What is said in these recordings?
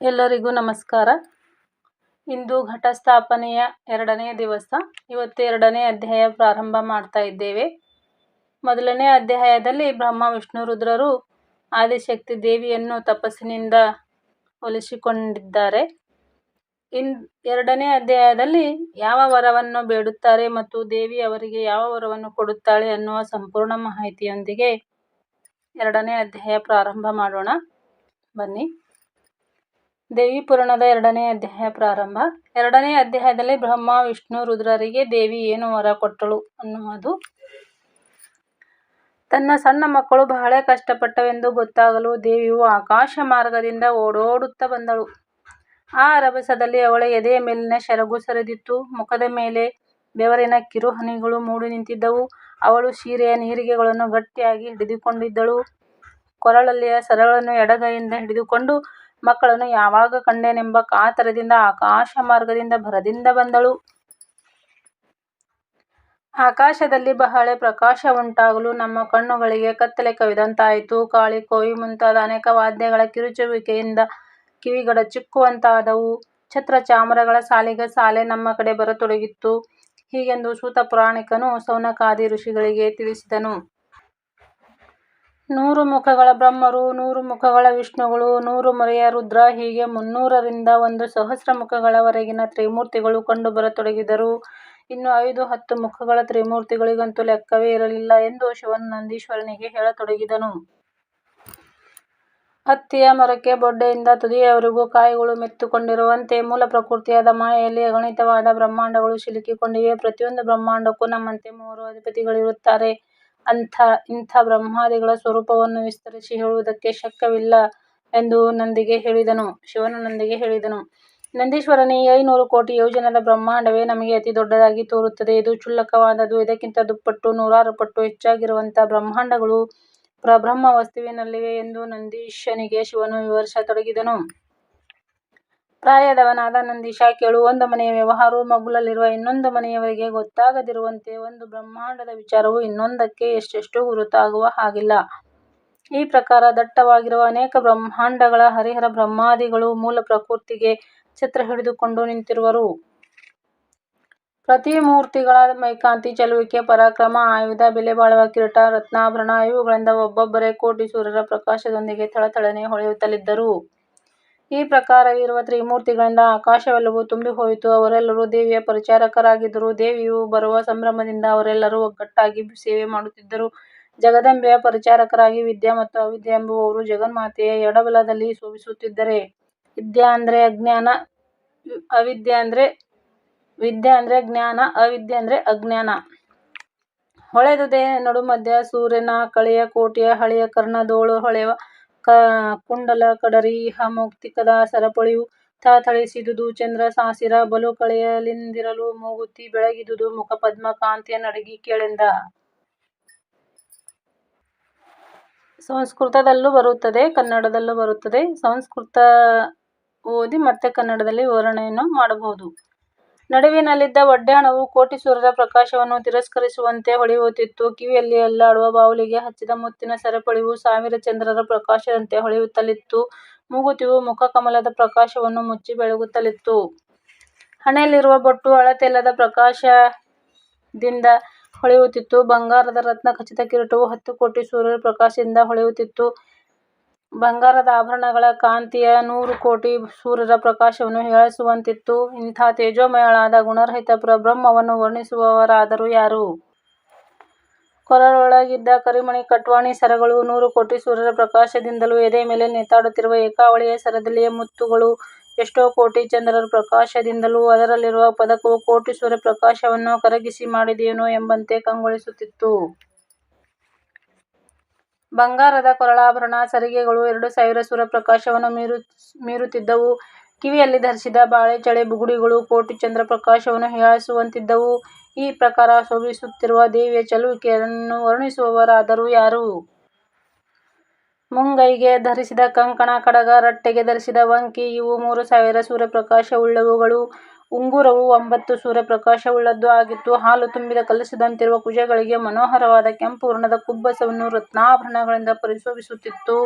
ಎಲ್ಲರಿಗೂ ನಮಸ್ಕಾರ. ಇಂದು ಘಟಸ್ಥಾಪನೆಯ ಎರಡನೇ ದಿವಸ. ಇವತ್ತು ಎರಡನೇ ಅಧ್ಯಾಯ ಪ್ರಾರಂಭ ಮಾಡ್ತಾ ಇದ್ದೇವೆ. ಮೊದಲನೇ ಅಧ್ಯಾಯದಲ್ಲಿ ಬ್ರಹ್ಮ, ವಿಷ್ಣು, ರುದ್ರರು ಆದಿಶಕ್ತಿ ದೇವಿಯನ್ನು ತಪಸ್ಸಿನಿಂದ ಒಲಿಸಿಕೊಂಡಿದ್ದಾರೆ. ಇನ್ ಎರಡನೇ ಅಧ್ಯಾಯದಲ್ಲಿ ಯಾವ ವರವನ್ನು ಬೇಡುತ್ತಾರೆ ಮತ್ತು ದೇವಿ ಅವರಿಗೆ ಯಾವ ವರವನ್ನು ಕೊಡುತ್ತಾಳೆ ಅನ್ನುವ ಸಂಪೂರ್ಣ ಮಾಹಿತಿಯೊಂದಿಗೆ ಎರಡನೇ ಅಧ್ಯಾಯ ಪ್ರಾರಂಭ ಮಾಡೋಣ. ಬನ್ನಿ. ದೇವಿ ಪುರಾಣದ ಎರಡನೇ ಅಧ್ಯಾಯ ಪ್ರಾರಂಭ ಎರಡನೇ ಅಧ್ಯಾಯದಲ್ಲಿ ಬ್ರಹ್ಮ ವಿಷ್ಣು ರುದ್ರರಿಗೆ ದೇವಿ ಏನು ವರ ಕೊಟ್ಟಳು ಅನ್ನುವುದು ತನ್ನ ಸಣ್ಣ ಮಕ್ಕಳು ಬಹಳ ಕಷ್ಟಪಟ್ಟವೆಂದು ಗೊತ್ತಾಗಲು ದೇವಿಯು ಆಕಾಶ ಮಾರ್ಗದಿಂದ ಓಡೋಡುತ್ತಾ ಬಂದಳು. ಆ ರಭಸದಲ್ಲಿ ಅವಳ ಎದೆಯ ಮೇಲಿನ ಸೆರಗು ಸರಿದಿತ್ತು, ಮುಖದ ಮೇಲೆ ಬೆವರಿನ ಕಿರುಹನಿಗಳು ಮೂಡಿ ನಿಂತಿದ್ದವು. ಅವಳು ಸೀರೆಯ ನೀರಿಗೆಗಳನ್ನು ಗಟ್ಟಿಯಾಗಿ ಹಿಡಿದುಕೊಂಡಿದ್ದಳು. ಕೊರಳಲ್ಲಿಯ ಸರಗಳನ್ನು ಎಡಗೈಯಿಂದ ಹಿಡಿದುಕೊಂಡು, ಮಕ್ಕಳನ್ನು ಯಾವಾಗ ಕಂಡೆನೆಂಬ ಕಾತರದಿಂದ ಆಕಾಶ ಮಾರ್ಗದಿಂದ ಭರದಿಂದ ಬಂದಳು. ಆಕಾಶದಲ್ಲಿ ಬಹಳ ಪ್ರಕಾಶ ಉಂಟಾಗಲು ನಮ್ಮ ಕಣ್ಣುಗಳಿಗೆ ಕತ್ತಲೆ ಕವಿದಂತಾಯಿತು. ಕಾಳಿ, ಕೋವಿ ಮುಂತಾದ ಅನೇಕ ವಾದ್ಯಗಳ ಕಿರುಚುವಿಕೆಯಿಂದ ಕಿವಿಗಡಚಿಕ್ಕುವಂತಾದವು. ಛತ್ರ ಚಾಮರಗಳ ಸಾಲಿಗೆ ಸಾಲೆ ನಮ್ಮ ಕಡೆ ಬರತೊಡಗಿತ್ತು ಹೀಗೆಂದು ಸೂತ ಪುರಾಣಿಕನು ಸೌನಕಾದಿ ಋಷಿಗಳಿಗೆ ತಿಳಿಸಿದನು. ನೂರು ಮುಖಗಳ ಬ್ರಹ್ಮರು, ನೂರು ಮುಖಗಳ ವಿಷ್ಣುಗಳು, ನೂರು ಮರೆಯ ರುದ್ರ ಹೀಗೆ ಮುನ್ನೂರರಿಂದ ಒಂದು ಸಹಸ್ರ ಮುಖಗಳವರೆಗಿನ ತ್ರಿಮೂರ್ತಿಗಳು ಕಂಡು ಬರತೊಡಗಿದರು. ಇನ್ನು ಐದು ಹತ್ತು ಮುಖಗಳ ತ್ರಿಮೂರ್ತಿಗಳಿಗಂತೂ ಲೆಕ್ಕವೇ ಇರಲಿಲ್ಲ ಎಂದು ಶಿವನ ನಂದೀಶ್ವರನಿಗೆ ಹೇಳತೊಡಗಿದನು. ಹತ್ತಿಯ ಮರಕ್ಕೆ ಬೊಡ್ಡೆಯಿಂದ ತುದಿಯವರೆಗೂ ಕಾಯಿಗಳು ಮೆತ್ತುಕೊಂಡಿರುವಂತೆ ಮೂಲ ಪ್ರಕೃತಿಯಾದ ಮಾಯೆಯಲ್ಲಿ ಅಗಣಿತವಾದ ಬ್ರಹ್ಮಾಂಡಗಳು ಸಿಲುಕಿಕೊಂಡಿವೆ. ಪ್ರತಿಯೊಂದು ಬ್ರಹ್ಮಾಂಡಕ್ಕೂ ನಮ್ಮಂತೆ ಮೂರು ಅಧಿಪತಿಗಳಿರುತ್ತಾರೆ. ಇಂಥ ಬ್ರಹ್ಮಾದಿಗಳ ಸ್ವರೂಪವನ್ನು ವಿಸ್ತರಿಸಿ ಹೇಳುವುದಕ್ಕೆ ಶಕ್ಯವಿಲ್ಲ ಎಂದು ನಂದಿಗೆ ಹೇಳಿದನು. ಶಿವನು ನಂದಿಗೆ ಹೇಳಿದನು, ನಂದೀಶ್ವರನೇ, ಐನೂರು ಕೋಟಿ ಯೋಜನದ ಬ್ರಹ್ಮಾಂಡವೇ ನಮಗೆ ಅತಿ ದೊಡ್ಡದಾಗಿ ತೋರುತ್ತದೆ. ಇದು ಕ್ಷುಲ್ಲಕವಾದದ್ದು. ಇದಕ್ಕಿಂತ ದುಪ್ಪಟ್ಟು, ನೂರಾರು ಪಟ್ಟು ಹೆಚ್ಚಾಗಿರುವಂಥ ಬ್ರಹ್ಮಾಂಡಗಳು ಪ್ರಬ್ರಹ್ಮ ವಸ್ತುವಿನಲ್ಲಿವೆ ಎಂದು ನಂದೀಶನಿಗೆ ಶಿವನು ವಿವರಿಸತೊಡಗಿದನು. ಪ್ರಾಯದವನಾದ ನಂದೀಶ. ಒಂದು ಮನೆಯ ವ್ಯವಹಾರವು ಮಗುಲಲ್ಲಿರುವ ಇನ್ನೊಂದು ಮನೆಯವರಿಗೆ ಗೊತ್ತಾಗದಿರುವಂತೆ ಒಂದು ಬ್ರಹ್ಮಾಂಡದ ವಿಚಾರವು ಇನ್ನೊಂದಕ್ಕೆ ಎಷ್ಟೆಷ್ಟು ಗುರುತಾಗುವ ಹಾಗಿಲ್ಲ. ಈ ಪ್ರಕಾರ ದಟ್ಟವಾಗಿರುವ ಅನೇಕ ಬ್ರಹ್ಮಾಂಡಗಳ ಹರಿಹರ ಬ್ರಹ್ಮಾದಿಗಳು ಮೂಲ ಪ್ರಕೃತಿಗೆ ಛತ್ರ ಹಿಡಿದುಕೊಂಡು ನಿಂತಿರುವರು. ಪ್ರತಿ ಮೂರ್ತಿಗಳ ಮೈಕಾಂತಿ, ಚಲುವಿಕೆ, ಪರಾಕ್ರಮ, ಆಯುಧ, ಬೆಲೆಬಾಳುವ ಕಿರೀಟ, ರತ್ನಾಭರಣ ಇವುಗಳಿಂದ ಒಬ್ಬೊಬ್ಬರೇ ಕೋಟಿ ಸೂರ್ಯರ ಪ್ರಕಾಶದೊಂದಿಗೆ ಥಳಥಳನೆ ಹೊಳೆಯುತ್ತಲಿದ್ದರು. ಈ ಪ್ರಕಾರವಿರುವ ತ್ರಿಮೂರ್ತಿಗಳಿಂದ ಆಕಾಶವೆಲ್ಲವೂ ತುಂಬಿಹೋಯಿತು. ಅವರೆಲ್ಲರೂ ದೇವಿಯ ಪರಿಚಾರಕರಾಗಿದ್ದರು. ದೇವಿಯು ಬರುವ ಸಂಭ್ರಮದಿಂದ ಅವರೆಲ್ಲರೂ ಒಗ್ಗಟ್ಟಾಗಿ ಸೇವೆ ಮಾಡುತ್ತಿದ್ದರು. ಜಗದಂಬೆಯ ಪರಿಚಾರಕರಾಗಿ ವಿದ್ಯಾ ಮತ್ತು ಅವಿದ್ಯೆ ಎಂಬುವವರು ಜಗನ್ಮಾತೆಯ ಎಡಬಲದಲ್ಲಿ ಶೋಭಿಸುತ್ತಿದ್ದರೆ, ವಿದ್ಯಾ ಅಂದ್ರೆ ಜ್ಞಾನ, ಅವಿದ್ಯೆ ಅಂದ್ರೆ ಅಜ್ಞಾನ. ಹೊಳೆದುದೇ ನಡುಮಧ್ಯ ಸೂರ್ಯನ ಕಳೆಯ ಕೋಟೆಯ ಹಳೆಯ ಕರ್ಣದೋಳು ಹೊಳೆವ ಕುಂಡಲ ಕಡರಿ ಇಹ ಮೌಕ್ತಿಕದ ಸರಪಳಿಯು ಥಳಥಳಿಸಿದುದು ಚಂದ್ರ ಸಾಸಿರ ಬಲು ಕಳೆಯಲಿಂದಿರಲು ಮೂಗುತಿ ಬೆಳಗಿದುದು ಮುಖಪದ್ಮ ಕಾಂತಿಯ ನಡಗಿ ಕೇಳೆಂದ. ಸಂಸ್ಕೃತದಲ್ಲೂ ಬರುತ್ತದೆ, ಕನ್ನಡದಲ್ಲೂ ಬರುತ್ತದೆ. ಸಂಸ್ಕೃತ ಓದಿ ಮತ್ತೆ ಕನ್ನಡದಲ್ಲಿ ವಿವರಣೆಯನ್ನು ಮಾಡಬಹುದು. ನಡುವಿನಲ್ಲಿದ್ದ ಒಡ್ಡಾಣವು ಕೋಟಿ ಸೂರ್ಯರ ಪ್ರಕಾಶವನ್ನು ತಿರಸ್ಕರಿಸುವಂತೆ ಹೊಳೆಯುತ್ತಿತ್ತು. ಕಿವಿಯಲ್ಲಿ ಅಲ್ಲಾಡುವ ಬಾವುಲಿಗೆ ಹಚ್ಚಿದ ಮುತ್ತಿನ ಸರಪಳಿಯು ಸಾವಿರ ಚಂದ್ರರ ಪ್ರಕಾಶದಂತೆ ಹೊಳೆಯುತ್ತಲಿತ್ತು. ಮೂಗುತಿಯು ಮುಖಕಮಲದ ಪ್ರಕಾಶವನ್ನು ಮುಚ್ಚಿ ಬೆಳಗುತ್ತಲಿತ್ತು. ಹಣೆಯಲ್ಲಿರುವ ಬೊಟ್ಟು ಅಳತೆಲ್ಲದ ಪ್ರಕಾಶದಿಂದ ಹೊಳೆಯುತ್ತಿತ್ತು. ಬಂಗಾರದ ರತ್ನಖಚಿತ ಕಿರೀಟವು ಹತ್ತು ಕೋಟಿ ಸೂರ್ಯರ ಪ್ರಕಾಶದಿಂದ ಹೊಳೆಯುತ್ತಿತ್ತು. ಬಂಗಾರದ ಆಭರಣಗಳ ಕಾಂತಿಯ ನೂರು ಕೋಟಿ ಸೂರ್ಯರ ಪ್ರಕಾಶವನ್ನು ಹೀಯಾಳಿಸುವಂತಿತ್ತು. ಇಂಥ ತೇಜೋಮಯಳಾದ ಗುಣರಹಿತ ಪ್ರಬ್ರಹ್ಮವನ್ನು ವರ್ಣಿಸುವವರಾದರೂ ಯಾರು? ಕೊರಳೊಳಗಿದ್ದ ಕರಿಮಣಿ ಕಟ್ವಾಣಿ ಸರಗಳು ನೂರು ಕೋಟಿ ಸೂರ್ಯರ ಪ್ರಕಾಶದಿಂದಲೂ, ಎದೆ ಮೇಲೆ ನೇತಾಡುತ್ತಿರುವ ಏಕಾವಳಿಯ ಸರದಲ್ಲಿಯ ಮುತ್ತುಗಳು ಎಷ್ಟೋ ಕೋಟಿ ಚಂದ್ರರ ಪ್ರಕಾಶದಿಂದಲೂ, ಅದರಲ್ಲಿರುವ ಪದಕವು ಕೋಟಿ ಸೂರ್ಯ ಪ್ರಕಾಶವನ್ನು ಕರಗಿಸಿ ಮಾಡಿದೆಯೇನೋ ಎಂಬಂತೆ ಕಂಗೊಳಿಸುತ್ತಿತ್ತು. ಬಂಗಾರದ ಕೊರಳಾಭರಣ, ಸರಿಗೆಗಳು ಎರಡು ಸಾವಿರ ಸೂರ್ಯಪ್ರಕಾಶವನ್ನು ಮೀರುತ್ತಿದ್ದವು. ಕಿವಿಯಲ್ಲಿ ಧರಿಸಿದ ಬಾಳೆಚಳೆ ಬುಗುಡಿಗಳು ಕೋಟಿ ಚಂದ್ರ ಪ್ರಕಾಶವನ್ನು ಹೀಯಾಳಿಸುವಂತಿದ್ದವು. ಈ ಪ್ರಕಾರ ಶೋಭಿಸುತ್ತಿರುವ ದೇವಿಯ ಚಲುವಿಕೆಯನ್ನು ವರ್ಣಿಸುವವರಾದರೂ ಯಾರು? ಮುಂಗೈಗೆ ಧರಿಸಿದ ಕಂಕಣ, ಕಡಗ, ರಟ್ಟೆಗೆ ಧರಿಸಿದ ವಂಕಿ ಇವು ಮೂರು ಸಾವಿರ ಸೂರ್ಯ ಪ್ರಕಾಶವುಳ್ಳವುಗಳು. ಉಂಗುರವು ಒಂಬತ್ತು ಸೂರ್ಯ ಪ್ರಕಾಶವುಳ್ಳದ್ದೂ ಆಗಿತ್ತು. ಹಾಲು ತುಂಬಿದ ಕಲಶದಂತಿರುವ ಕುಜಗಳಿಗೆ ಮನೋಹರವಾದ ಕೆಂಪು ವರ್ಣದ ಕುಬ್ಬಸವನ್ನು ರತ್ನಾಭರಣಗಳಿಂದ ಪರಿಶೋಭಿಸುತ್ತಿತ್ತು.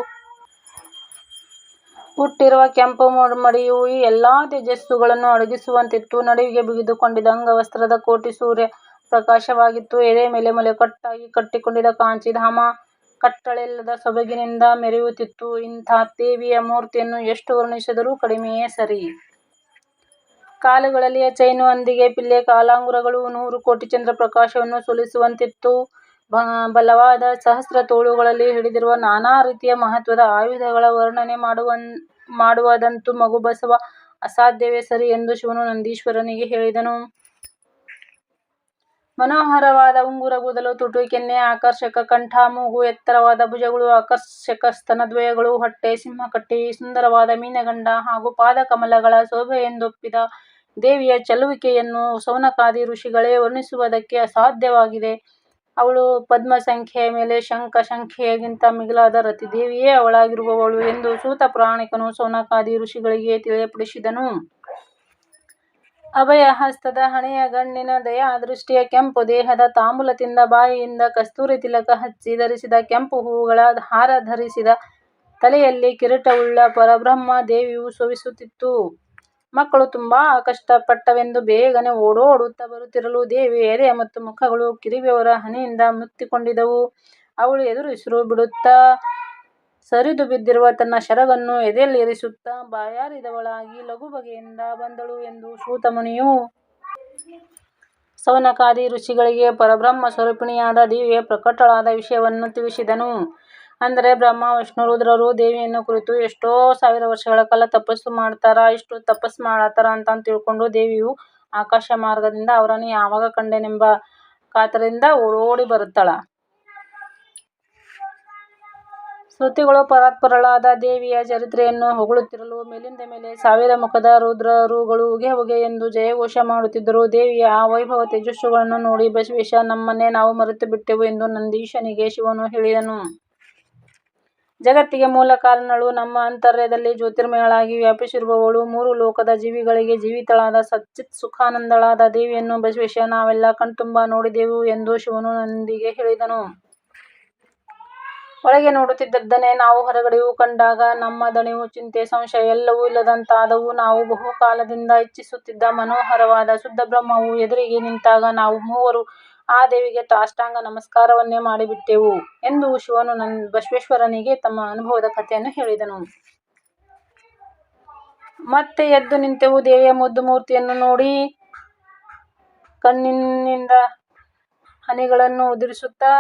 ಹುಟ್ಟಿರುವ ಕೆಂಪು ಮಡಿಯು ಈ ಎಲ್ಲಾ ತೇಜಸ್ಸುಗಳನ್ನು ಅಡಗಿಸುವಂತಿತ್ತು. ನಡುವಿಗೆ ಬಿಗಿದುಕೊಂಡಿದ್ದ ಅಂಗವಸ್ತ್ರದ ಕೋಟಿ ಸೂರ್ಯ ಪ್ರಕಾಶವಾಗಿತ್ತು ಎದೆ ಮೇಲೆ ಮೊಲೆಕಟ್ಟಾಗಿ ಕಟ್ಟಿಕೊಂಡಿದ್ದ ಕಾಂಚಿಧಾಮ ಕಟ್ಟಳೆಲ್ಲದ ಸೊಬಗಿನಿಂದ ಮೆರೆಯುತ್ತಿತ್ತು. ಇಂಥ ದೇವಿಯ ಮೂರ್ತಿಯನ್ನು ಎಷ್ಟು ವರ್ಣಿಸಿದರೂ ಕಡಿಮೆಯೇ ಸರಿ. ಕಾಲುಗಳಲ್ಲಿ ಚೈನು, ಅಂದಿಗೆ, ಪಿಲ್ಲೆ, ಕಾಲಾಂಗುರಗಳು ನೂರು ಕೋಟಿ ಚಂದ್ರ ಪ್ರಕಾಶವನ್ನು ಸೋಲಿಸುವಂತಿತ್ತು. ಬಲವಾದ ಸಹಸ್ರ ತೋಳುಗಳಲ್ಲಿ ಹಿಡಿದಿರುವ ನಾನಾ ರೀತಿಯ ಮಹತ್ವದ ಆಯುಧಗಳ ವರ್ಣನೆ ಮಾಡುವದಂತೂ ಮಗು ಬಸವ ಅಸಾಧ್ಯವೇ ಸರಿ ಎಂದು ಶಿವನು ನಂದೀಶ್ವರನಿಗೆ ಹೇಳಿದನು. ಮನೋಹರವಾದ ಉಂಗುರ ಕೂದಲು, ತುಟಿ, ಕೆನ್ನೆ, ಆಕರ್ಷಕ ಕಂಠ, ಮೂಗು, ಎತ್ತರವಾದ ಭುಜಗಳು, ಆಕರ್ಷಕ ಸ್ತನದ್ವಯಗಳು, ಹೊಟ್ಟೆ, ಸಿಂಹಕಟ್ಟಿ, ಸುಂದರವಾದ ಮೀನಗಂಡ ಹಾಗೂ ಪಾದಕಮಲಗಳ ಶೋಭೆಯೆಂದೊಪ್ಪಿದ ದೇವಿಯ ಚಲುವಿಕೆಯನ್ನು ಸೌನಕಾದಿ ಋಷಿಗಳೇ ವರ್ಣಿಸುವುದಕ್ಕೆ ಅಸಾಧ್ಯವಾಗಿದೆ. ಅವಳು ಪದ್ಮ ಸಂಖ್ಯೆಯ ಮೇಲೆ ಶಂಖ ಸಂಖ್ಯೆಗಿಂತ ಮಿಗಿಲಾದ ರತಿದೇವಿಯೇ ಅವಳಾಗಿರುವವಳು ಎಂದು ಸೂತ ಪ್ರಾಣಿಕನು ಸೌನಕಾದಿ ಋಷಿಗಳಿಗೆ ತಿಳಿಯಪಡಿಸಿದನು. ಅಭಯ ಹಸ್ತದ ಹಣೆಯ ಗಣ್ಣಿನ, ದಯಾದೃಷ್ಟಿಯ, ಕೆಂಪು ದೇಹದ, ತಾಂಬೂಲತಿಂದ ಬಾಯಿಯಿಂದ ಕಸ್ತೂರಿ ತಿಲಕ ಹಚ್ಚಿ ಧರಿಸಿದ ಕೆಂಪು ಹೂವುಗಳ ಹಾರ ಧರಿಸಿದ, ತಲೆಯಲ್ಲಿ ಕಿರೀಟವುಳ್ಳ ಪರಬ್ರಹ್ಮ ದೇವಿಯು ಶೋಭಿಸುತ್ತಿತ್ತು. ಮಕ್ಕಳು ತುಂಬಾ ಕಷ್ಟಪಟ್ಟವೆಂದು ಬೇಗನೆ ಓಡೋಡುತ್ತಾ ಬರುತ್ತಿರಲು ದೇವಿ ಎದೆ ಮತ್ತು ಮುಖಗಳು ಕಿರಿಬೆವರ ಹನಿಯಿಂದ ಮುತ್ತಿಕೊಂಡಿದವು ಅವಳು ಎದುರಿಸಿರು ಬಿಡುತ್ತಾ ಸರಿದು ಬಿದ್ದಿರುವ ತನ್ನ ಸೆರಗನ್ನು ಎದೆಯಲ್ಲಿರಿಸುತ್ತಾ ಬಾಯಾರಿದವಳಾಗಿ ಲಗುಬಗೆಯಿಂದ ಬಂದಳು ಎಂದು ಸೂತಮುನಿಯು ಸೌನಕಾದಿ ಋಷಿಗಳಿಗೆ ಪರಬ್ರಹ್ಮ ಸ್ವರೂಪಿಣಿಯಾದ ದಿವ್ಯ ಪ್ರಕಟಳಾದ ವಿಷಯವನ್ನು ತಿಳಿಸಿದನು. ಅಂದರೆ ಬ್ರಹ್ಮ, ವಿಷ್ಣು, ರುದ್ರರು ದೇವಿಯನ್ನು ಕುರಿತು ಎಷ್ಟೋ ಸಾವಿರ ವರ್ಷಗಳ ಕಾಲ ತಪಸ್ಸು ಮಾಡ್ತಾರ. ಇಷ್ಟು ತಪಸ್ಸು ಮಾಡತ್ತಾರ ಅಂತ ತಿಳ್ಕೊಂಡು ದೇವಿಯು ಆಕಾಶ ಮಾರ್ಗದಿಂದ ಅವರನ್ನು ಯಾವಾಗ ಕಂಡೆನೆಂಬ ಕಾತರದಿಂದ ಓಡಿ ಬರುತ್ತಾಳ. ಶ್ರುತಿಗಳು ಪರಾತ್ಪರಳಾದ ದೇವಿಯ ಚರಿತ್ರೆಯನ್ನು ಹೊಗಳುತ್ತಿರಲು ಮೇಲಿಂದ ಮೇಲೆ ಸಾವಿರ ಮುಖದ ರುದ್ರರುಗಳು ಉಗೆ ಹೊಗೆ ಎಂದು ಜಯಘೋಷ ಮಾಡುತ್ತಿದ್ದರು. ದೇವಿಯ ಆ ವೈಭವ ತೇಜಸ್ಸುಗಳನ್ನು ನೋಡಿ ಬಸವೇಶ, ನಮ್ಮನ್ನೇ ನಾವು ಮರೆತು ಬಿಟ್ಟೆವು ಎಂದು ನಂದೀಶನಿಗೆ ಶಿವನು ಹೇಳಿದನು. ಜಗತ್ತಿಗೆ ಮೂಲ ಕಾರಣಳು, ನಮ್ಮ ಅಂತರ್ಯದಲ್ಲಿ ಜ್ಯೋತಿರ್ಮಯಳಾಗಿ ವ್ಯಾಪಿಸಿರುವವಳು, ಮೂರು ಲೋಕದ ಜೀವಿಗಳಿಗೆ ಜೀವಿತಳಾದ ಸಚ್ಚಿತ್ ಸುಖಾನಂದಳಾದ ದೇವಿಯನ್ನು ಬಸವೇಶ ನಾವೆಲ್ಲ ಕಣ್ತುಂಬ ನೋಡಿದೆವು ಎಂದು ಶಿವನು ನಂದಿಗೆ ಹೇಳಿದನು. ಒಳಗೆ ನೋಡುತ್ತಿದ್ದದ್ದನ್ನೇ ನಾವು ಹೊರಗಡೆಯೂ ಕಂಡಾಗ ನಮ್ಮ ದಣಿವು, ಚಿಂತೆ, ಸಂಶಯ ಎಲ್ಲವೂ ಇಲ್ಲದಂತಾದವು. ನಾವು ಬಹುಕಾಲದಿಂದ ಇಚ್ಛಿಸುತ್ತಿದ್ದ ಮನೋಹರವಾದ ಶುದ್ಧ ಬ್ರಹ್ಮವು ಎದುರಿಗೆ ನಿಂತಾಗ ನಾವು ಮೂವರೂ ಆ ದೇವಿಗೆ ತಾಷ್ಟಾಂಗ ನಮಸ್ಕಾರವನ್ನೇ ಮಾಡಿಬಿಟ್ಟೆವು ಎಂದು ಶಿವನು ಬಸವೇಶ್ವರನಿಗೆ ತಮ್ಮ ಅನುಭವದ ಕಥೆಯನ್ನು ಹೇಳಿದನು. ಮತ್ತೆ ಎದ್ದು ನಿಂತೆವು. ದೇವಿಯ ಮುದ್ದು ಮೂರ್ತಿಯನ್ನು ನೋಡಿ ಕಣ್ಣಿನಿಂದ ಹನಿಗಳನ್ನು ಉದುರಿಸುತ್ತಾ,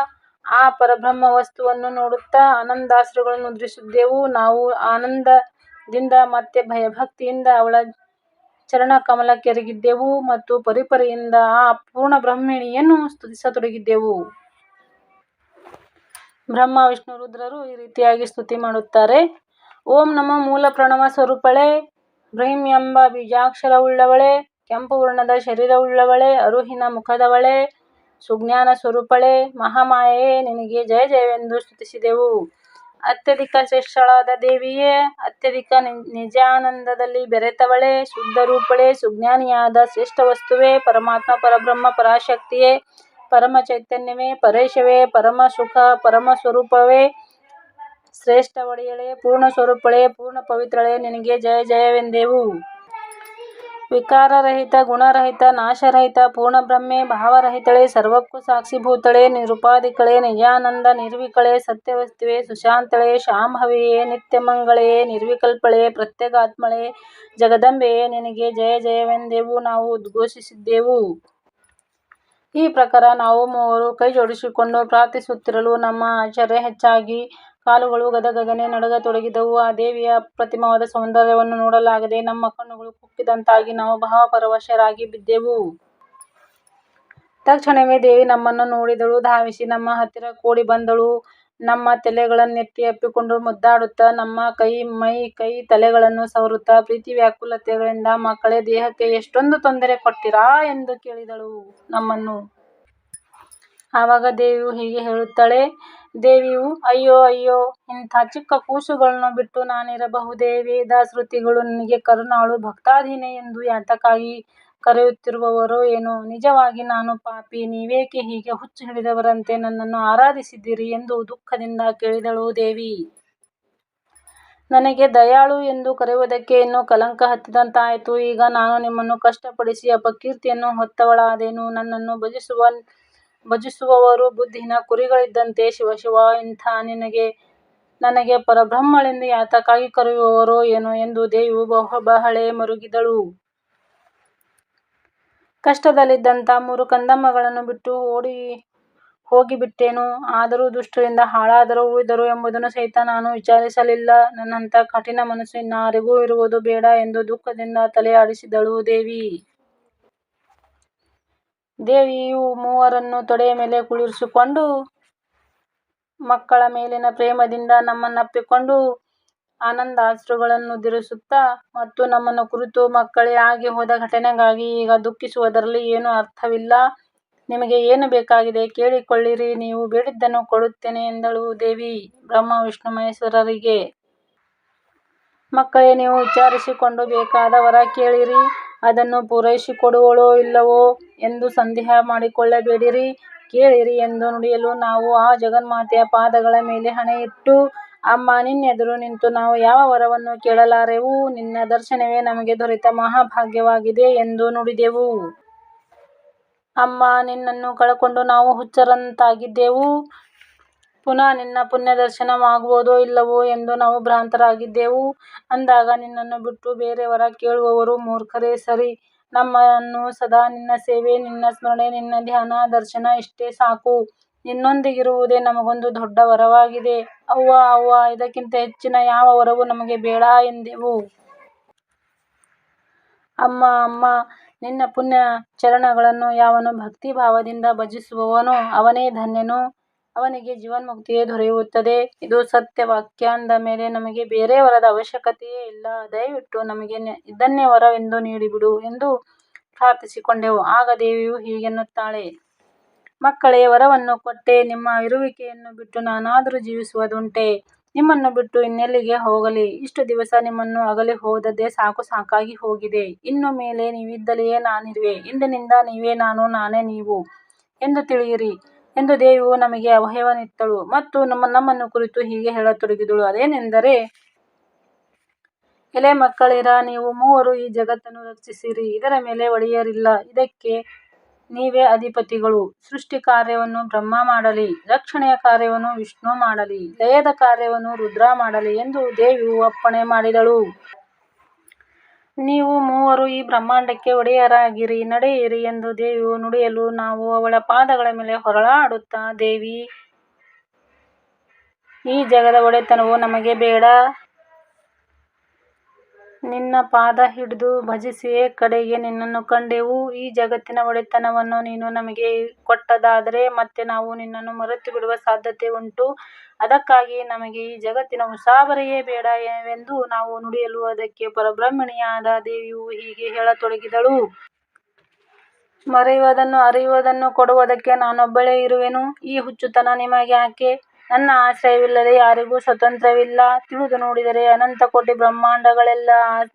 ಆ ಪರಬ್ರಹ್ಮ ವಸ್ತುವನ್ನು ನೋಡುತ್ತಾ ಆನಂದಾಸ್ತ್ರಗಳನ್ನು ಉದುರಿಸಿದ್ದೆವು ನಾವು ಆನಂದದಿಂದ ಮತ್ತೆ ಭಯಭಕ್ತಿಯಿಂದ ಅವಳ ಚರಣಕಮಲಕ್ಕೆರಗಿದೆವು ಮತ್ತು ಪರಿಪರಿಯಿಂದ ಆ ಪೂರ್ಣ ಬ್ರಹ್ಮಿಣಿಯನ್ನು ಸ್ತುತಿಸತೊಡಗಿದ್ದೆವು ಬ್ರಹ್ಮ ವಿಷ್ಣು ರುದ್ರರು ಈ ರೀತಿಯಾಗಿ ಸ್ತುತಿ ಮಾಡುತ್ತಾರೆ. ಓಂ ನಮ ಮೂಲ ಪ್ರಣವ ಸ್ವರೂಪಳೆ ಬ್ರಹ್ಮ ಎಂಬ ಬೀಜಾಕ್ಷರವುಳ್ಳವಳೇ, ಕೆಂಪು ವರ್ಣದ ಶರೀರವುಳ್ಳವಳೆ ಅರುಹಿನ ಮುಖದವಳೆ ಸುಜ್ಞಾನ ಸ್ವರೂಪಳೆ ಮಹಾಮಾಯೆಯೇ ನಿನಗೆ ಜಯ ಜಯವೆಂದು ಸ್ತುತಿಸಿದೆವು. ಅತ್ಯಧಿಕ ಶ್ರೇಷ್ಠಳಾದ ದೇವಿಯೇ, ಅತ್ಯಧಿಕ ನಿಜಾನಂದದಲ್ಲಿ ಬೆರೆತವಳೆ ಶುದ್ಧ ರೂಪಳೆ ಸುಜ್ಞಾನಿಯಾದ ಶ್ರೇಷ್ಠ ವಸ್ತುವೇ ಪರಮಾತ್ಮ ಪರಬ್ರಹ್ಮ ಪರಾಶಕ್ತಿಯೇ, ಪರಮ ಚೈತನ್ಯವೇ ಪರೇಶವೇ, ಪರಮ ಸುಖ ಪರಮಸುಖ ಪರಮಸ್ವರೂಪವೇ, ಶ್ರೇಷ್ಠ ಒಡೆಯಳೆ ಪೂರ್ಣ ಸ್ವರೂಪಳೆ ಪೂರ್ಣ ಪವಿತ್ರಳೆ ನಿನಗೆ ಜಯ ಜಯವೆಂದೆವು. ವಿಕಾರರಹಿತ, ಗುಣರಹಿತ, ನಾಶರಹಿತ ಪೂರ್ಣಬ್ರಹ್ಮೇ, ಭಾವರಹಿತಳೆ, ಸರ್ವಕ್ಕೂ ಸಾಕ್ಷಿಭೂತಳೆ, ನಿರುಪಾಧಿಕಳೆ, ನಿಜಾನಂದ ನಿರ್ವಿಕಳೆ, ಸತ್ಯವಸ್ತುವೆ, ಸುಶಾಂತಳೆ, ಶಾಂಭವಿಯೇ, ನಿತ್ಯಮಂಗಳೆಯೇ, ನಿರ್ವಿಕಲ್ಪಳೆ, ಪ್ರತ್ಯಗಾತ್ಮಳೆ, ಜಗದಂಬೆಯೇ ನಿನಗೆ ಜಯ ಜಯವೆಂದೆವು ನಾವು ಉದ್ಘೋಷಿಸಿದ್ದೆವು. ಈ ಪ್ರಕಾರ ನಾವು ಅವರು ಕೈ ಜೋಡಿಸಿಕೊಂಡು ಪ್ರಾರ್ಥಿಸುತ್ತಿರಲು ನಮ್ಮ ಆಶ್ಚರ್ಯ ಹೆಚ್ಚಾಗಿ ಕಾಲುಗಳು ಗದಗದನೆ ನಡುಗತೊಡಗಿದವು. ಆ ದೇವಿಯ ಅಪ್ರತಿಮವಾದ ಸೌಂದರ್ಯವನ್ನು ನೋಡಲಾಗದೆ ನಮ್ಮ ಕಣ್ಣುಗಳು ಕುಕ್ಕಿದಂತಾಗಿ ನಾವು ಭಾವಪರವಶರಾಗಿ ಬಿದ್ದೆವು. ತಕ್ಷಣವೇ ದೇವಿ ನಮ್ಮನ್ನು ನೋಡಿದಳು. ಧಾವಿಸಿ ನಮ್ಮ ಹತ್ತಿರ ಕೂಡಿ ಬಂದಳು. ನಮ್ಮ ತಲೆಗಳನ್ನೆತ್ತಿ ಅಪ್ಪಿಕೊಂಡು ಮುದ್ದಾಡುತ್ತಾ ನಮ್ಮ ಕೈ, ಮೈ ಕೈ ತಲೆಗಳನ್ನು ಸವರುತ್ತಾ ಪ್ರೀತಿ-ವ್ಯಾಕುಲತೆಗಳಿಂದ, ಮಕ್ಕಳೇ ದೇಹಕ್ಕೆ ಎಷ್ಟೊಂದು ತೊಂದರೆ ಕೊಟ್ಟಿರಾ ಎಂದು ಕೇಳಿದಳು ನಮ್ಮನ್ನು. ಆವಾಗ ದೇವಿಯು ಹೀಗೆ ಹೇಳುತ್ತಾಳೆ. ದೇವಿಯು, ಅಯ್ಯೋ ಅಯ್ಯೋ, ಇಂಥ ಚಿಕ್ಕ ಕೂಸುಗಳನ್ನು ಬಿಟ್ಟು ನಾನಿರಬಹುದೇ ವೇದ ಶ್ರುತಿಗಳು ನಿನಗೆ ಕರುಣಾಳು ಭಕ್ತಾಧೀನೆ ಎಂದು ಯಾತಕ್ಕಾಗಿ ಕರೆಯುತ್ತಿರುವವರು ಏನೋ ನಿಜವಾಗಿ ನಾನು ಪಾಪಿ, ನೀವೇಕೆ ಹೀಗೆ ಹುಚ್ಚು ಹಿಡಿದವರಂತೆ ನನ್ನನ್ನು ಆರಾಧಿಸಿದ್ದೀರಿ ಎಂದು ದುಃಖದಿಂದ ಕೇಳಿದಳು ದೇವಿ. ನನಗೆ ದಯಾಳು ಎಂದು ಕರೆಯುವುದಕ್ಕೆ ಇನ್ನೂ ಕಲಂಕ ಹತ್ತಿದಂತಾಯಿತು. ಈಗ ನಾನು ನಿಮ್ಮನ್ನು ಕಷ್ಟಪಡಿಸಿ ಅಪಕೀರ್ತಿಯನ್ನು ಹೊತ್ತವಳಾದೇನು ನನ್ನನ್ನು ಭಜಿಸುವವರು ಬುದ್ಧಿನ ಕುರಿಗಳಿದ್ದಂತೆ. ಶಿವ ಶಿವ, ಇಂಥ ನನಗೆ ಪರಬ್ರಹ್ಮಳೆಂದು ಯಾತಕ್ಕಾಗಿ ಕರೆಯುವವರು ಏನೋ ಎಂದು ದೇವಿಯು ಬಹಳೇ ಮರುಗಿದಳು. ಕಷ್ಟದಲ್ಲಿದ್ದಂಥ ಮೂರು ಕಂದಮ್ಮಗಳನ್ನು ಬಿಟ್ಟು ಓಡಿ ಹೋಗಿಬಿಟ್ಟೇನು ಆದರೂ ದುಷ್ಟರಿಂದ ಹಾಳಾದರೂ ಉಳಿದರು ಎಂಬುದನ್ನು ಸಹಿತ ನಾನು ವಿಚಾರಿಸಲಿಲ್ಲ. ನನ್ನಂಥ ಕಠಿಣ ಮನಸ್ಸು ಇನ್ನಾರಿಗೂ ಇರುವುದು ಬೇಡ ಎಂದು ದುಃಖದಿಂದ ತಲೆ ಆಡಿಸಿದಳು ದೇವಿ. ದೇವಿಯು ಮೂವರನ್ನು ತೊಡೆಯ ಮೇಲೆ ಕುಳಿರಿಸಿಕೊಂಡು ಮಕ್ಕಳ ಮೇಲಿನ ಪ್ರೇಮದಿಂದ ನಮ್ಮನ್ನಪ್ಪಿಕೊಂಡು ಆನಂದ ಅಶ್ರುಗಳನ್ನು ಧರಿಸುತ್ತಾ ಮತ್ತು ನಮ್ಮನ್ನು ಕುರಿತು ಮಕ್ಕಳೇ ಆಗಿಹೋದ ಘಟನೆಗಾಗಿ ಈಗ ದುಃಖಿಸುವುದರಲ್ಲಿ ಏನೂ ಅರ್ಥವಿಲ್ಲ. ನಿಮಗೆ ಏನು ಬೇಕಾಗಿದೆ ಕೇಳಿಕೊಳ್ಳಿರಿ, ನೀವು ಬೇಡಿದ್ದನ್ನು ಕೊಡುತ್ತೇನೆ ಎಂದಳು ದೇವಿ ಬ್ರಹ್ಮ ವಿಷ್ಣು ಮಹೇಶ್ವರರಿಗೆ. ಮಕ್ಕಳೇ, ನೀವು ವಿಚಾರಿಸಿಕೊಂಡು ಬೇಕಾದ ವರ ಕೇಳಿರಿ. ಅದನ್ನು ಪೂರೈಸಿಕೊಡುವಳೋ ಇಲ್ಲವೋ ಎಂದು ಸಂದೇಹ ಮಾಡಿಕೊಳ್ಳಬೇಡಿರಿ. ಕೇಳಿರಿ ಎಂದು ನುಡಿಯಲು ನಾವು ಆ ಜಗನ್ಮಾತೆಯ ಪಾದಗಳ ಮೇಲೆ ಹಣೆಯಿಟ್ಟು, ಅಮ್ಮಾ, ನಿನ್ನೆದುರು ನಿಂತು ನಾವು ಯಾವ ವರವನ್ನು ಕೇಳಲಾರೆವು. ನಿನ್ನ ದರ್ಶನವೇ ನಮಗೆ ದೊರೆತ ಮಹಾಭಾಗ್ಯವಾಗಿದೆ ಎಂದು ನುಡಿದೆವು. ಅಮ್ಮಾ, ನಿನ್ನನ್ನು ಕಳಕೊಂಡು ನಾವು ಹುಚ್ಚರಂತಾಗಿದ್ದೆವು. ಪುನಃ ನಿನ್ನ ಪುಣ್ಯದರ್ಶನವಾಗುವುದೋ ಇಲ್ಲವೋ ಎಂದು ನಾವು ಭ್ರಾಂತರಾಗಿದ್ದೆವು. ಅಂದಾಗ ನಿನ್ನನ್ನು ಬಿಟ್ಟು ಬೇರೆ ವರ ಕೇಳುವವರು ಮೂರ್ಖರೇ ಸರಿ. ನಮ್ಮನ್ನು ಸದಾ ನಿನ್ನ ಸೇವೆ, ನಿನ್ನ ಸ್ಮರಣೆ, ನಿನ್ನ ಧ್ಯಾನ, ದರ್ಶನ ಇಷ್ಟೇ ಸಾಕು. ನಿನ್ನೊಂದಿಗಿರುವುದೇ ನಮಗೊಂದು ದೊಡ್ಡ ವರವಾಗಿದೆ. ಅವ್ವಾ ಅವ್ವಾ, ಇದಕ್ಕಿಂತ ಹೆಚ್ಚಿನ ಯಾವ ವರವೂ ನಮಗೆ ಬೇಡ ಎಂದೆವು. ಅಮ್ಮ ಅಮ್ಮ ನಿನ್ನ ಪುಣ್ಯ ಚರಣಗಳನ್ನು ಯಾವನು ಭಕ್ತಿಭಾವದಿಂದ ಭಜಿಸುವವನೋ ಅವನೇ ಧನ್ಯನು. ಅವನಿಗೆ ಜೀವನ್ಮುಕ್ತಿಯೇ ದೊರೆಯುತ್ತದೆ. ಇದು ಸತ್ಯವಾಕ್ಯ. ಅಂದ ಮೇಲೆ ನಮಗೆ ಬೇರೆ ವರದ ಅವಶ್ಯಕತೆಯೇ ಇಲ್ಲ. ದಯವಿಟ್ಟು ನಮಗೆ ಇದನ್ನೇ ವರವೆಂದು ನೀಡಿಬಿಡು ಎಂದು ಪ್ರಾರ್ಥಿಸಿಕೊಂಡೆವು. ಆಗ ದೇವಿಯು ಹೀಗೆನ್ನುತ್ತಾಳೆ. ಮಕ್ಕಳೇ, ವರವನ್ನು ಕೊಟ್ಟೆ. ನಿಮ್ಮ ಇರುವಿಕೆಯನ್ನು ಬಿಟ್ಟು ನಾನಾದರೂ ಜೀವಿಸುವುದುಂಟೇ. ನಿಮ್ಮನ್ನು ಬಿಟ್ಟು ಇನ್ನೆಲ್ಲಿಗೆ ಹೋಗಲಿ. ಇಷ್ಟು ದಿವಸ ನಿಮ್ಮನ್ನು ಅಗಲಿ ಹೋದದ್ದೇ ಸಾಕು ಸಾಕಾಗಿ ಹೋಗಿದೆ. ಇನ್ನು ಮೇಲೆ ನೀವಿದ್ದಲೆಯೇ ನಾನಿರುವೆ. ಇಂದಿನಿಂದ ನೀವೇ ನಾನು, ನಾನೇ ನೀವು ಎಂದು ತಿಳಿಯಿರಿ ಎಂದು ದೇವಿಯು ನಮಗೆ ಅವಹೇವನಿತ್ತಳು ಮತ್ತು ನಮ್ಮ ನಮ್ಮನ್ನು ಕುರಿತು ಹೀಗೆ ಹೇಳತೊಡಗಿದಳು. ಅದೇನೆಂದರೆ, ಎಲೆ ಮಕ್ಕಳಿರ, ನೀವು ಮೂವರು ಈ ಜಗತ್ತನ್ನು ರಕ್ಷಿಸಿರಿ. ಇದರ ಮೇಲೆ ಒಡೆಯರಿಲ್ಲ. ಇದಕ್ಕೆ ನೀವೇ ಅಧಿಪತಿಗಳು. ಸೃಷ್ಟಿ ಕಾರ್ಯವನ್ನು ಬ್ರಹ್ಮ ಮಾಡಲಿ. ರಕ್ಷಣೆಯ ಕಾರ್ಯವನ್ನು ವಿಷ್ಣು ಮಾಡಲಿ. ಲಯದ ಕಾರ್ಯವನ್ನು ರುದ್ರ ಮಾಡಲಿ ಎಂದು ದೇವಿಯು ಅಪ್ಪಣೆ ಮಾಡಿದಳು. ನೀವು ಮೂವರು ಈ ಬ್ರಹ್ಮಾಂಡಕ್ಕೆ ಒಡೆಯರಾಗಿರಿ, ನಡೆಯಿರಿ ಎಂದು ದೇವಿಯು ನುಡಿಯಲು ನಾವು ಅವಳ ಪಾದಗಳ ಮೇಲೆ ಹೊರಳಾಡುತ್ತಾ, ದೇವಿ, ಈ ಜಗದ ಒಡೆತನವು ನಮಗೆ ಬೇಡ. ನಿನ್ನ ಪಾದ ಹಿಡಿದು ಭಜಿಸಿಯೇ ಕಡೆಗೆ ನಿನ್ನನ್ನು ಕಂಡೆವು. ಈ ಜಗತ್ತಿನ ಒಡೆತನವನ್ನು ನೀನು ನಮಗೆ ಕೊಟ್ಟದಾದರೆ ಮತ್ತೆ ನಾವು ನಿನ್ನನ್ನು ಮರೆತುಬಿಡುವ ಸಾಧ್ಯತೆ ಉಂಟು. ಅದಕ್ಕಾಗಿ ನಮಗೆ ಈ ಜಗತ್ತಿನ ಉಸಾಬರಿಯೇ ಬೇಡವೆಂದು ನಾವು ನುಡಿಯಲು ಅದಕ್ಕೆ ಪರಬ್ರಹ್ಮಣಿಯಾದ ದೇವಿಯು ಹೀಗೆ ಹೇಳತೊಡಗಿದಳು. ಮರೆಯುವುದನ್ನು, ಅರಿಯುವುದನ್ನು ಕೊಡುವುದಕ್ಕೆ ನಾನೊಬ್ಬಳೇ ಇರುವೆನು. ಈ ಹುಚ್ಚುತನ ನಿಮಗ್ಯಾಕೆ. ನನ್ನ ಆಶ್ರಯವಿಲ್ಲದೆ ಯಾರಿಗೂ ಸ್ವತಂತ್ರವಿಲ್ಲ. ತಿಳಿದು ನೋಡಿದರೆ ಅನಂತ ಕೋಟಿ ಬ್ರಹ್ಮಾಂಡಗಳೆಲ್ಲ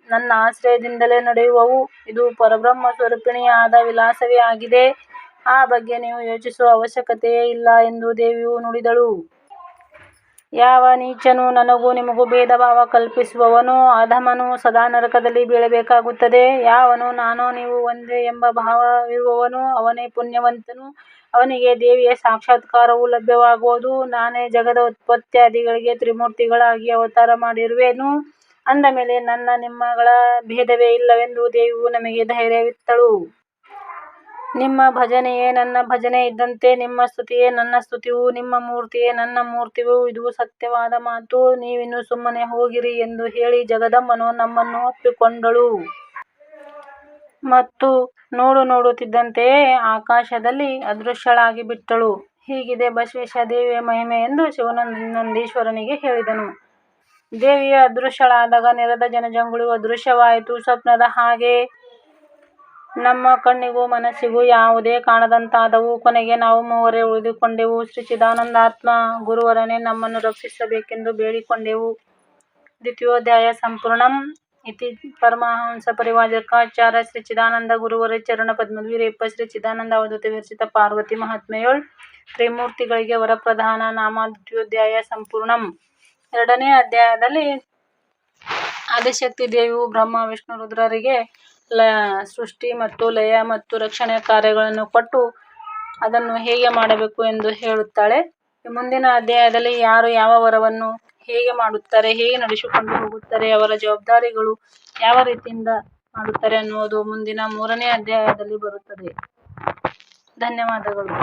ನನ್ನ ಆಶ್ರಯದಿಂದಲೇ ನಡೆಯುವವು. ಇದು ಪರಬ್ರಹ್ಮ ಸ್ವರೂಪಿಣಿಯಾದ ವಿಲಾಸವೇ ಆಗಿದೆ. ಆ ಬಗ್ಗೆ ನೀವು ಯೋಚಿಸುವ ಅವಶ್ಯಕತೆಯೇ ಇಲ್ಲ ಎಂದು ದೇವಿಯು ನುಡಿದಳು. ಯಾವ ನೀಚನು ನನಗೂ ನಿಮಗೂ ಭೇದಭಾವ ಕಲ್ಪಿಸುವವನು ಅಧಮನೂ ಸದಾ ನರಕದಲ್ಲಿ ಬೀಳಬೇಕಾಗುತ್ತದೆ. ಯಾವನು ನಾನು ನೀವು ಒಂದೇ ಎಂಬ ಭಾವವಿರುವವನು, ಅವನೇ ಪುಣ್ಯವಂತನು. ಅವನಿಗೆ ದೇವಿಯ ಸಾಕ್ಷಾತ್ಕಾರವು ಲಭ್ಯವಾಗುವುದು. ನಾನೇ ಜಗದ ಉತ್ಪತ್ತ್ಯಾದಿಗಳಿಗೆ ತ್ರಿಮೂರ್ತಿಗಳಾಗಿ ಅವತಾರ ಮಾಡಿರುವೆನು. ಅಂದ ಮೇಲೆ, ನನ್ನ ನಿಮ್ಮಗಳ ಭೇದವೇ ಇಲ್ಲವೆಂದು ದೇವಿಯು ನಮಗೆ ಧೈರ್ಯವಿತ್ತಳು. ನಿಮ್ಮ ಭಜನೆಯೇ ನನ್ನ ಭಜನೆ ಇದ್ದಂತೆ. ನಿಮ್ಮ ಸ್ತುತಿಯೇ ನನ್ನ ಸ್ತುತಿಯೂ, ನಿಮ್ಮ ಮೂರ್ತಿಯೇ ನನ್ನ ಮೂರ್ತಿಯೂ. ಇದು ಸತ್ಯವಾದ ಮಾತು. ನೀವಿನ್ನು ಸುಮ್ಮನೆ ಹೋಗಿರಿ ಎಂದು ಹೇಳಿ ಜಗದಮ್ಮನು ನಮ್ಮನ್ನು ಅಪ್ಪಿಕೊಂಡಳು. ಮತ್ತು ನೋಡು ನೋಡುತ್ತಿದ್ದಂತೆಯೇ ಆಕಾಶದಲ್ಲಿ ಅದೃಶ್ಯಳಾಗಿಬಿಟ್ಟಳು. ಹೀಗಿದೆ ಬಸವೇಶ ದೇವಿಯ ಮಹಿಮೆ ಎಂದು ಶಿವನಂದೀಶ್ವರನಿಗೆ ಹೇಳಿದನು. ದೇವಿಯ ಅದೃಶ್ಯಳಾದಾಗ ನೆರೆದ ಜನಜಂಗುಳಿಯೂ ಅದೃಶ್ಯವಾಯಿತು. ಸ್ವಪ್ನದ ಹಾಗೆ ನಮ್ಮ ಕಣ್ಣಿಗೂ ಮನಸ್ಸಿಗೂ ಯಾವುದೇ ಕಾಣದಂತಾದವು. ಕೊನೆಗೆ ನಾವು ಮೂವರೇ ಉಳಿದುಕೊಂಡೆವು. ಶ್ರೀ ಚಿದಾನಂದಾತ್ಮ ಗುರುವರನೇ ನಮ್ಮನ್ನು ರಕ್ಷಿಸಬೇಕೆಂದು ಬೇಡಿಕೊಂಡೆವು. ದ್ವಿತೀಯೋಧ್ಯಾಯ ಸಂಪೂರ್ಣಮ್ ಇತಿ ಪರಮಹಂಸ ಪರಿವಾಜಕಾಚಾರ್ಯ ಶ್ರೀ ಚಿದಾನಂದ ಗುರುವರ ಚರಣ ಪದ್ಮವೀರಪ್ಪ ಶ್ರೀ ಚಿದಾನಂದ ಅವಧೂತ ವಿರಚಿತ ಪಾರ್ವತಿ ಮಹಾತ್ಮೆಯೋಳ್ ತ್ರೈಮೂರ್ತಿಗಳಿಗೆ ವರಪ್ರಧಾನ ನಾಮ ದ್ವಿತೀಯೋಧ್ಯಾಯ ಸಂಪೂರ್ಣ. ಎರಡನೇ ಅಧ್ಯಾಯದಲ್ಲಿ ಆದಿಶಕ್ತಿ ದೇವಿಯು ಬ್ರಹ್ಮ, ವಿಷ್ಣು, ರುದ್ರರಿಗೆ ಸೃಷ್ಟಿ ಮತ್ತು ಲಯ ಮತ್ತು ರಕ್ಷಣೆಯ ಕಾರ್ಯಗಳನ್ನು ಕೊಟ್ಟು ಅದನ್ನು ಹೇಗೆ ಮಾಡಬೇಕು ಎಂದು ಹೇಳುತ್ತಾಳೆ. ಮುಂದಿನ ಅಧ್ಯಾಯದಲ್ಲಿ ಯಾರು ಯಾವ ವರವನ್ನು ಹೇಗೆ ಮಾಡುತ್ತಾರೆ, ಹೇಗೆ ನಡೆಸಿಕೊಂಡು ಹೋಗುತ್ತಾರೆ, ಅವರ ಜವಾಬ್ದಾರಿಗಳು ಯಾವ ರೀತಿಯಿಂದ ಮಾಡುತ್ತಾರೆ ಅನ್ನುವುದು ಮುಂದಿನ ಮೂರನೇ ಅಧ್ಯಾಯದಲ್ಲಿ ಬರುತ್ತದೆ. ಧನ್ಯವಾದಗಳು.